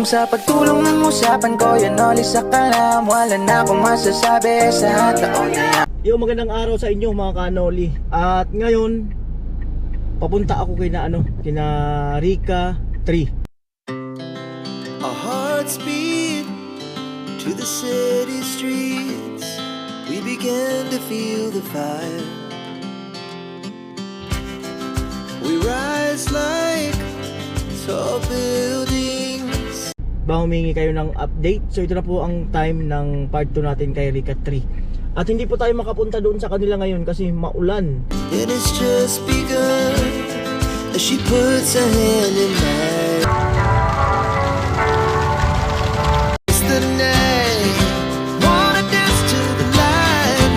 Kung sa pagtulong ng usapan ko Yan oli sa kalam Wala na akong masasabi Sa taon na yan Yo, magandang araw sa inyo mga kanoli. At ngayon, papunta ako kay na ano, kina Rika 3. Our hearts beat To the city streets We began to feel the fire We rise like Tall buildings Ba humingi kayo ng update. So ito na po ang time ng part 2 natin kay Rika 3. At hindi po tayo makapunta doon sa kanila ngayon kasi maulan. And it's just begun As she puts her hand in mine It's the night Wanna dance to the light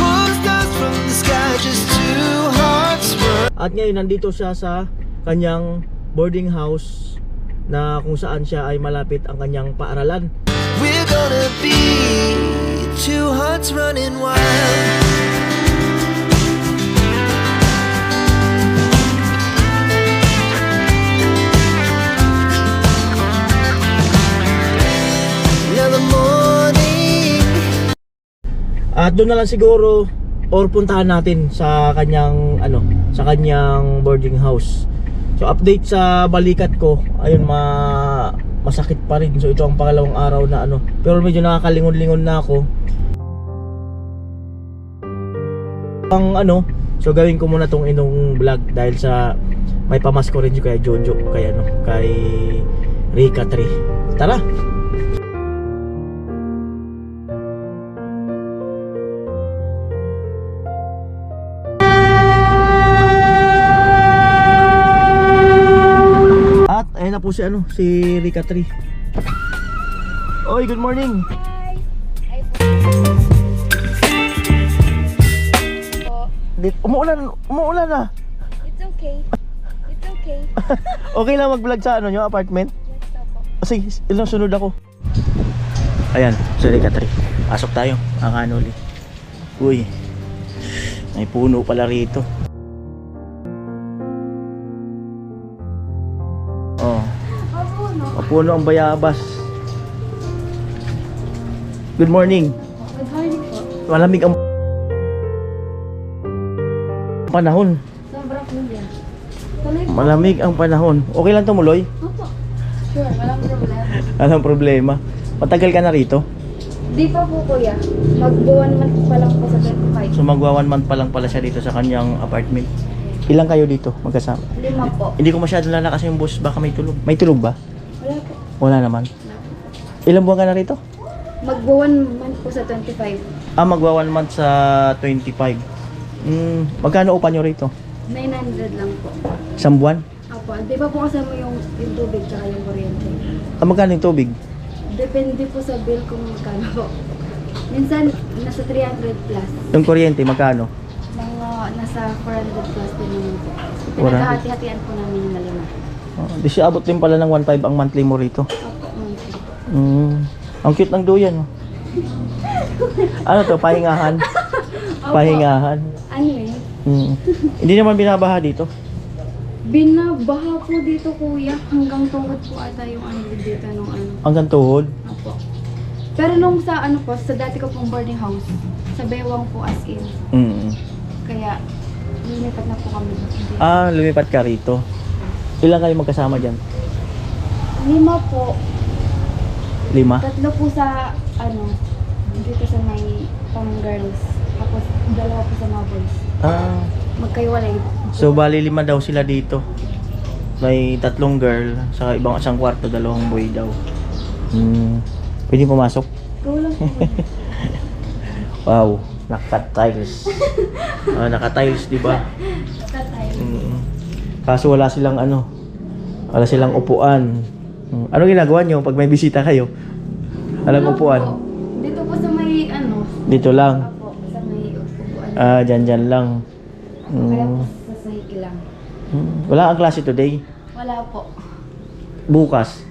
Pull the stars from the sky Just two hearts At ngayon nandito siya sa kanyang boarding house na kung saan siya ay malapit ang kanyang paaralan. We're gonna be Two hearts running wild At doon na lang siguro or puntahan natin sa kanyang ano, sa kanyang boarding house. So update sa balikat ko, ayun ma masakit pa rin. So ito ang pangalawang araw na ano. Pero medyo nakakalingon-lingon na ako. Ang ano, so gawin ko muna tong inong vlog dahil sa may pamasko rin kay Jojo, kay ano, kay Rika 3. Tara! Na po si ano, si Rika 3. Oy, good morning. Hi! Dit, umuulan, umuulan na. It's okay. It's okay. Okay lang mag-vlog sa ano nyo, apartment? Yes. Sige, ilang sunod ako. Ayan, si Rika 3. Pasok tayo, ang anuli. Uy, may puno pala rito. Opo, no? mapuno ang bayabas. Good morning. Good morning po. Malamig ang panahon. Sobra kuya. Malamig ang panahon. Okay lang tumuloy? Opo. Sure, walang problema. Anong problema? Matagal ka na rito? Di pa po kuya. Magbuwan man pa lang po sa 25. So magwa one month pa lang pala siya dito sa kanyang apartment. Ilang kayo dito magkasama? Lima po. Hindi ko masyado lala kasi yung boss baka may tulog. May tulog ba? Wala naman. Ilang buwan ka na rito? Magbuwan man po sa 25. Ah, magwa one month sa 25. Hmm, magkano upa nyo rito? 900 lang po. Isang buwan? Opo. Di ba po kasama yung, yung tubig tsaka yung kuryente? Ah, magkano yung tubig? Depende po sa bill kung magkano po. Minsan, nasa 300 plus. Yung kuryente, magkano? Mga nasa 400 plus din naman po. 400. Pinaghahati-hatian po namin yung dalawa. Oh, di siya abot din pala ng 1.5 ang monthly mo rito. Mm. Ang cute ng duyan. Oh. ano to? Pahingahan? Opo. Pahingahan. Ano eh? Mm. Hindi naman binabaha dito. Binabaha po dito kuya. Hanggang tuhod po ata yung ano dito nung ano. Hanggang tuhod. Opo. Pero nung sa ano po, sa dati ko pong boarding house, sa Bewang po as in. Mm. Kaya, lumipat na po kami. Hindi. Ah, lumipat ka rito. Ilan kayo magkasama dyan? Lima po. Lima? Tatlo po sa, ano, dito sa may pang girls. Tapos, dalawa po sa mga boys. Ah, Magkaiwalay. so bali lima daw sila dito. May tatlong girl, sa ibang isang kwarto, dalawang boy daw. Hmm. Pwede pumasok? Po. Wow, naka-tiles. ah, naka-tiles, di ba? Tatay. Mm. Kaso wala silang ano, wala silang upuan. Mm. Ano ginagawa nyo pag may bisita kayo? Walang Wala upuan? po. Dito po sa may, ano, Dito lang. Apo, sa may upuan. Ah, dyan dyan lang. Kaya Mm. po sa sahig lang. Mm. Wala kang klase today. Wala po. Bukas.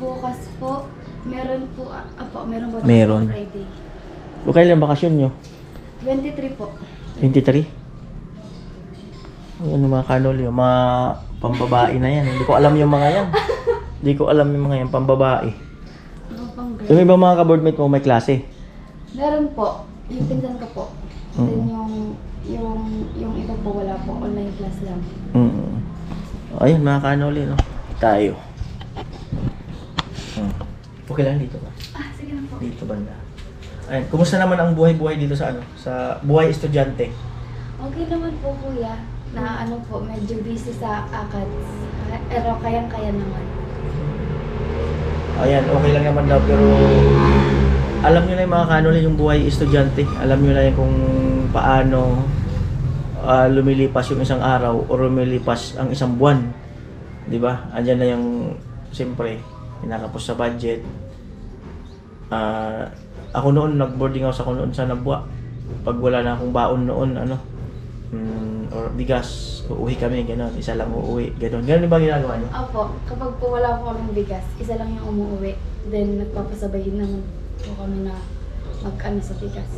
Bukas po, Meron po, ah, apo, meron po. Meron. sa Friday. O kailan bakasyon nyo? 23 po. 23? Ay, ano mga kanol yung mga pambabae na yan. Hindi ko alam yung mga yan. Hindi ko alam yung mga yan, pambabae. Ano pang girl? Yung iba mga ka-boardmate mo may klase. Meron po. Yung pinsan ko po. Mm. Then yung, yung, yung iba po wala po. Online class lang. Mm. Ayun mga kanoli, no? Tayo. Hmm. Okay lang dito ba? Ah, sige lang po. Dito banda. Ayun, kumusta naman ang buhay-buhay dito sa ano? Sa buhay estudyante? Okay naman po kuya. Na ano po, medyo busy sa ACADS. Ah, Pero kayang-kaya naman. Ayan, okay lang naman daw pero alam nyo na yung mga kanoli yung buhay estudyante. Alam nyo na yung kung paano ah, lumilipas yung isang araw o lumilipas ang isang buwan. 'Di ba? Andiyan na yung siyempre pinakapos sa budget. Ah, ako noon nag-boarding ako noon sa Nabwa. Pag wala na akong baon noon, ano, mm, or bigas, uuwi kami, gano'n. Isa lang uuwi, gano'n. Gano'n ba ginagawa niyo? Opo, kapag po wala po kaming bigas, isa lang yung umuwi. Then nagpapasabayin naman po kami na mag-ano sa bigas.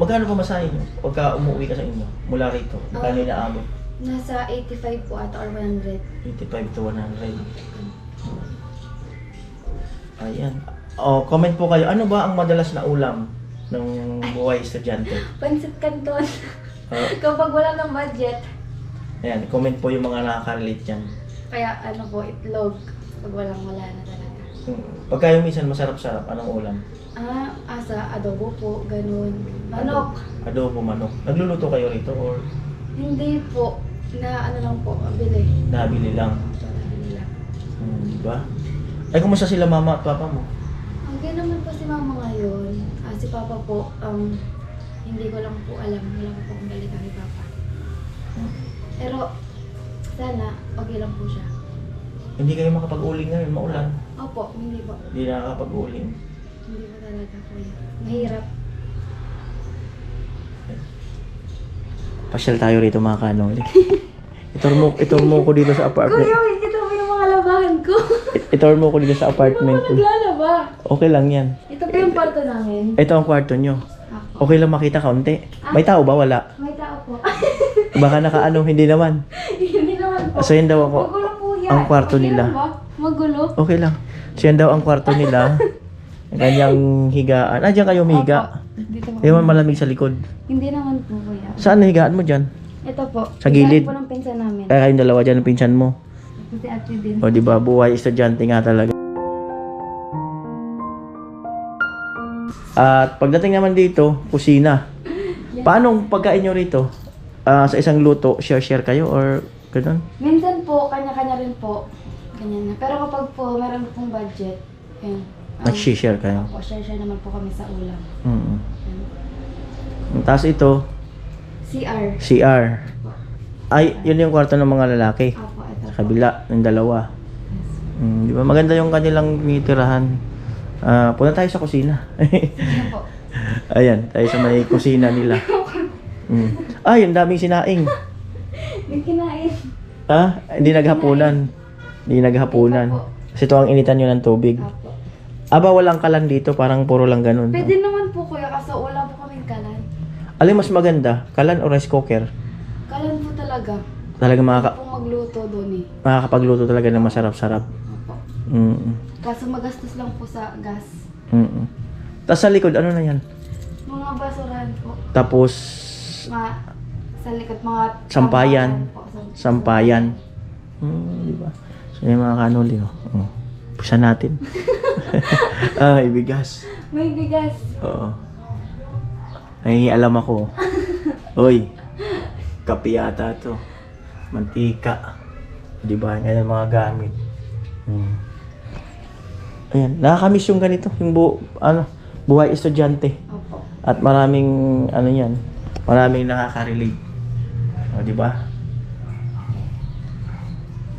Magkano pa masahin nyo? Pagka umuwi ka sa inyo, mula rito, magkano Ah. inaabot? Nasa 85 po ata or 100. 85 to 100. Ayan. Oh, comment po kayo, ano ba ang madalas na ulam ng buhay estudyante? Pansit Canton. Ah, kapag wala ng budget, ayan, comment po yung mga nakaka-relate dyan. kaya ano po, itlog. Pag walang wala na talaga. Hmm. Pagka yung minsan masarap-sarap, anong ulam? Ah, asa, adobo po, ganun. Manok. Adobo, manok. Nagluluto kayo rito or Hindi po. Na ano lang po, bili. nabili lang? Bili lang. Hmm, di ba? Ay, kumusta sila mama at papa mo? Okay naman po si mama ngayon. Ah, si papa po, um, hindi ko lang po alam. Wala ko po kung balik kay papa. Pero, sana, okay lang po siya. Hindi kayo makapag-uling ngayon, maulan. Opo, hindi po. Hindi nakakapag-uling. Hindi po talaga po yun. Mahirap. Pasyal tayo rito mga kanoli. itor mo, itor mo ko dito sa apartment. Kuya, kita mo yung mga labahan ko. Itor mo ko dito sa apartment ko. mo naglalaba. Okay lang yan. Ito po yung kwarto namin. Ito ang kwarto nyo. Okay lang makita kaunti. May tao ba? Wala. May tao po. Baka nakaano, hindi naman. hindi naman po. So yan daw ako. Magulo po yan. Ang kwarto Okay nila. lang ba? Magulo? Okay lang. So yan daw ang kwarto nila. Ganyang higaan. Ah, dyan kayo humiga. Opo. Dito po. Di ba malamig sa likod? Hindi naman po kuya. Saan higaan mo dyan? Ito po. Sa gilid? Higaan po ng pinsan namin. Kaya kayong dalawa dyan ang pinsan mo. Kasi ate din. O di ba buhay estudyante nga talaga. At pagdating naman dito, kusina. Paano ang pagkain nyo rito? Ah, sa isang luto, share-share kayo or ganun? Minsan po, kanya-kanya rin po. Ganyan na. Pero kapag po, meron pong budget, yun. Um, Nag-share kayo? Opo, share-share naman po kami sa ulam. Mm. Yun. Tapos ito, CR. CR. Ay, yun yung kwarto ng mga lalaki. Opo, ito Sa po. kabila, ng dalawa. Yes. Mm, di ba? Maganda yung kanilang nitirahan. Ah, punta tayo sa kusina. Ano po? Ayan, tayo sa may kusina nila. Mm. Ay, ang daming sinaing. May kinain. Ha? Hindi naghapunan. Hindi naghapunan. Kasi ito ang initan nyo ng tubig. Opo. Aba, walang kalan dito. Parang puro lang ganun. Pwede naman po kuya, kaso wala po kaming kalan. Alin mas maganda? Kalan o rice cooker? Kalan po talaga. Talaga makaka Pong magluto doon eh. makakapagluto talaga ng masarap-sarap. Mm. Kaso magastos lang po sa gas. Mm. Tapos sa likod, ano na yan? Mga basurahan po. Tapos, Ma sa likod mga Sampayan. po. Sam- sampayan. Hmm, di ba? So, yung mga kanoli, oh. oh. Pusa natin. ah, ibigas. May bigas. Oo. Ay, alam ako. Uy, kape yata to. Mantika. Di ba? Yan ang mga gamit. Hmm. Ayan, nakakamiss yung ganito. Yung bu ano, buhay estudyante. Opo. At maraming, ano yan, maraming nakaka-relate. O, di ba?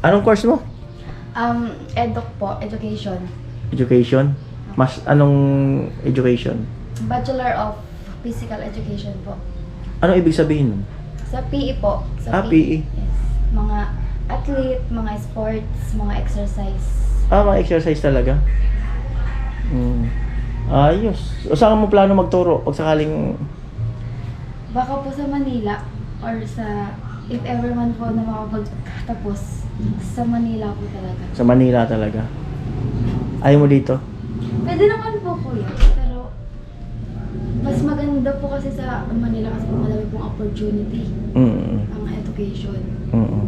Anong course mo? Um, eduk po, education. Education? Mas, anong education? Bachelor of Physical Education po. Anong ibig sabihin nun? Sa PE po. Sa Ah, PE. Yes. Mga athlete, mga sports, mga exercise. Ah, mga exercise talaga? Mm. Ayos. O saan mo plano magturo pag sakaling Baka po sa Manila or sa if ever man po na makapagtapos sa Manila po talaga. sa Manila talaga? Ayaw mo dito? Pwede naman po kuya, pero mas maganda po kasi sa Manila kasi po madami pong opportunity Mm. ang education. Mm.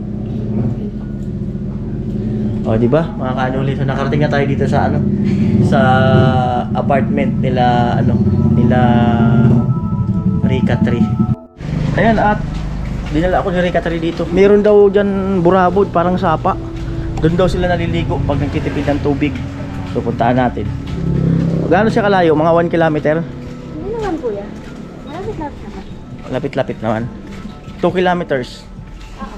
O, di ba? Mga kanuli, so nakarating na tayo dito sa ano? Sa apartment nila ano, nila Rika Tree. Ayan at dinala ako ni Rika Tree dito. Meron daw diyan burabod parang sapa. Doon daw sila naliligo pag nagtitipid ng tubig. So puntaan natin. Gaano siya kalayo? Mga 1 kilometer? Hindi naman kuya. Malapit-lapit naman. Lapit-lapit naman. 2 kilometers. Oo.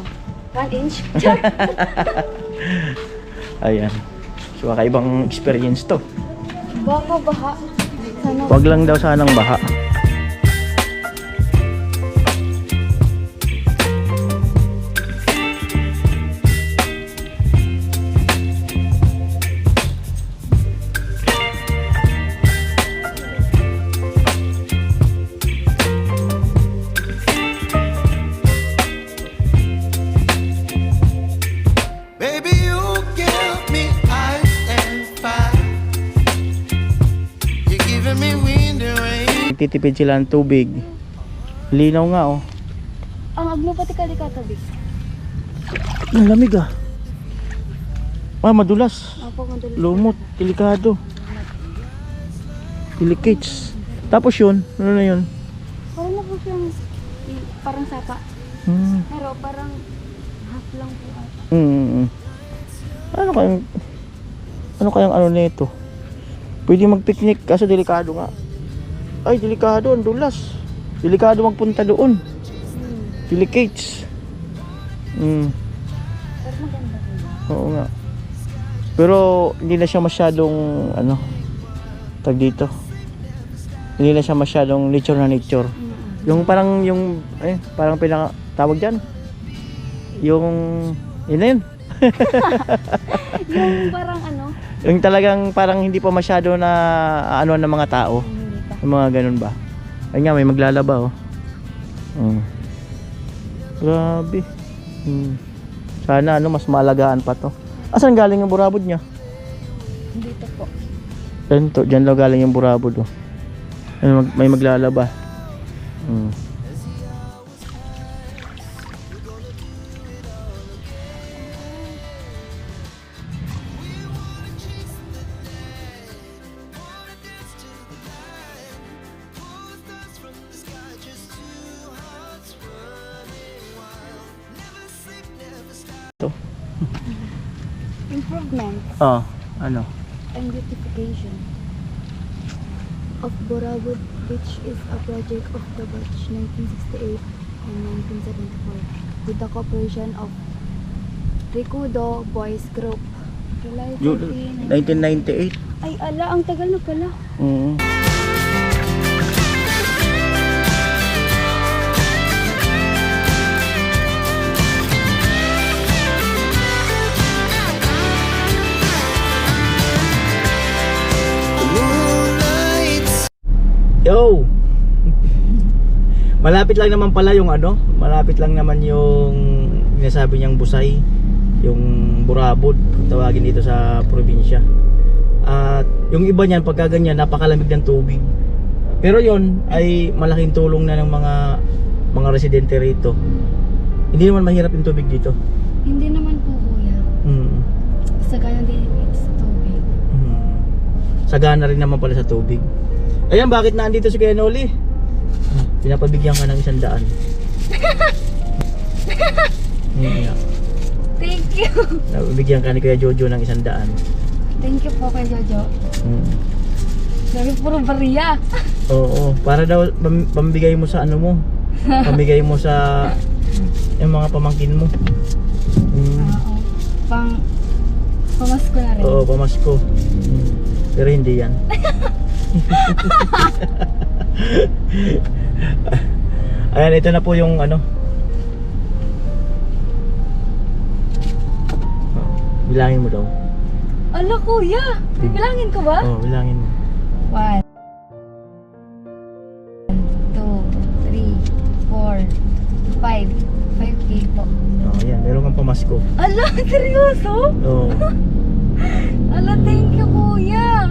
One inch. Ayan. So kakaibang experience to. Baka baha. Sana Wag lang daw sanang baha. Rain. Titipid sila ng tubig. Linaw nga oh. ang agno pati kalikatabi. Ang lamig ah. Ah, madulas. Opo, madulas. Lumot, delikado. Delicates. Tapos yun, ano na yun? Parang na po siyang parang sapa. Hmm. Pero parang half lang po ata. Mm. Ano kayang ano kayang ano nito? Pwede mag-picnic kaso delikado nga. Ay, delikado, ang dulas. Delikado magpunta doon. Delicates. Mm. Pero maganda po. Oo nga. Pero hindi na siya masyadong ano tag dito. Hindi na siya masyadong nature na nature. Yung parang yung eh parang pinaka tawag diyan. Yung yun na yun. Yung parang ano, Yung talagang parang hindi pa masyado na ano ng mga tao. Yung mga ganun ba? Ay nga, may maglalaba oh. Mm. Grabe. Mm. Sana ano, mas maalagaan pa to. Asan galing yung burabod niya? Dito po. Yan to, dyan daw galing yung burabod oh. Ano, mag, may maglalaba. Mm. Oh, ano? and beautification of Borabud which is a project of the batch 1968 and 1974 with the cooperation of Ricudo Boys Group. July Yung 14, 1998. Ay, ala, ang tagal na pala. Mm. Moonlights. Malapit lang naman pala yung ano, malapit lang naman yung sinasabi niyang busay, yung burabod, tawagin dito sa probinsya. At yung iba niyan, pagka ganyan, napakalamig ng tubig. Pero yon ay malaking tulong na ng mga mga residente rito. Hindi naman mahirap yung tubig dito. Hindi naman po kuya. Mm. Sa ganyan din it's tubig. Mm. Sagana rin naman pala sa tubig. Ayan, bakit naandito si Kuya Noli? Ah, Pinapabigyan ka ng isang daan. Thank you. Nabibigyan ka ni Kuya Jojo ng isang daan. Thank you po kay Jojo. Mm. Puro bariya. Oo, para daw pam- pambigay mo sa ano mo. Pamigay mo sa yung mga pamangkin mo. Mm. Oo. Pang pamasko na rin. Oo, pamasko. Mm. Pero hindi yan. Ayan, ito na po yung ano. Bilangin mo daw. Ala kuya, bilangin ko ba? Oo, oh, bilangin mo. One. Two, three, four, five. Five people. Oh, yan. Meron kang pamasko. Ala, seryoso? Oo. Oh. Ala, thank you kuya.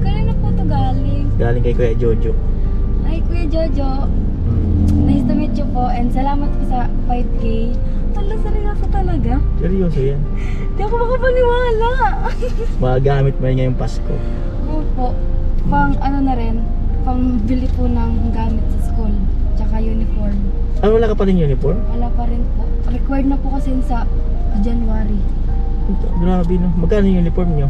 Kanina po to galing. Galing kay Kuya Jojo. Jojo. Nice to meet you po and salamat po sa 5K. Ala, seryoso talaga? Seryoso yan. Di ako makapaniwala. Magagamit mo yan ngayong Pasko. Opo. Pang ano na rin, pang bili po ng gamit sa school. Tsaka uniform. Ah, wala ka pa rin uniform? Wala pa rin po. Required na po kasi yun sa January. Grabe no. Magkano yung uniform nyo?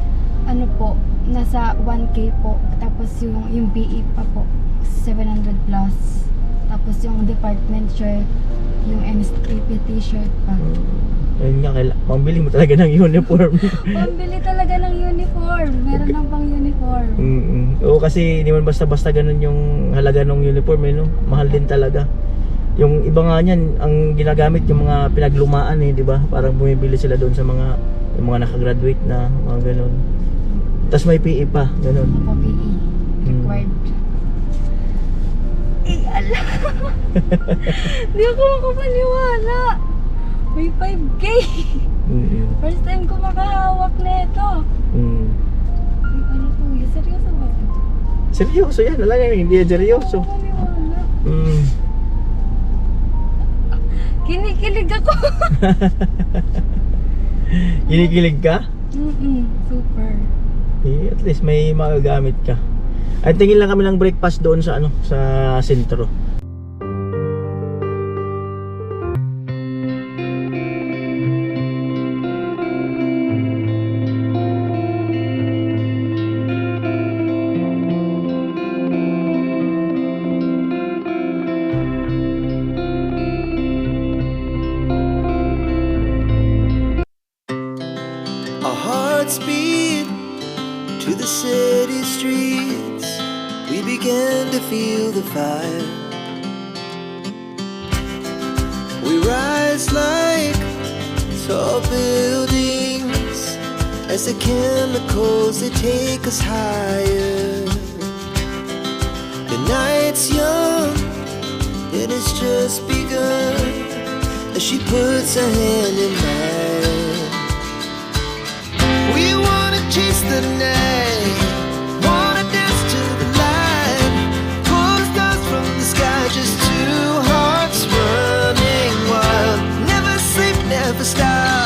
Ano po, nasa 1K po. Tapos yung, yung BE pa po, 700 plus. Tapos yung department shirt, yung NSTP t-shirt pa. Ayun nga, kaila- pambili mo talaga ng uniform. Pambili talaga ng uniform. Meron ng pang uniform. Mm-mm. Oo, kasi hindi man basta-basta ganun yung halaga ng uniform eh, no? Mahal din talaga. Yung iba nga niyan, ang ginagamit yung mga pinaglumaan eh, di ba? Parang bumibili sila doon sa mga yung mga nakagraduate na, mga ganun. Tapos may PE pa, ganun. Po, PE. Required. Eh, ala. Hindi ako makapaniwala. May 5K. Mm-mm. First time ko makahawak nito. Mm. Ay, ano po, yun? seryoso ba? ito? Seryoso yan, alam nga, hindi yan seryoso. Makapaniwala. Mm. Kinikilig ako. Kinikilig ka? Mm-mm, super. Eh, at least may magagamit ka. Ay tingin lang kami ng breakfast doon sa ano, sa sentro. As the chemicals, they take us higher. The night's young, it has just begun. As she puts her hand in mine, we wanna chase the night. Wanna dance the light. Stars from the sky, just two hearts running wild. Never sleep, never stop.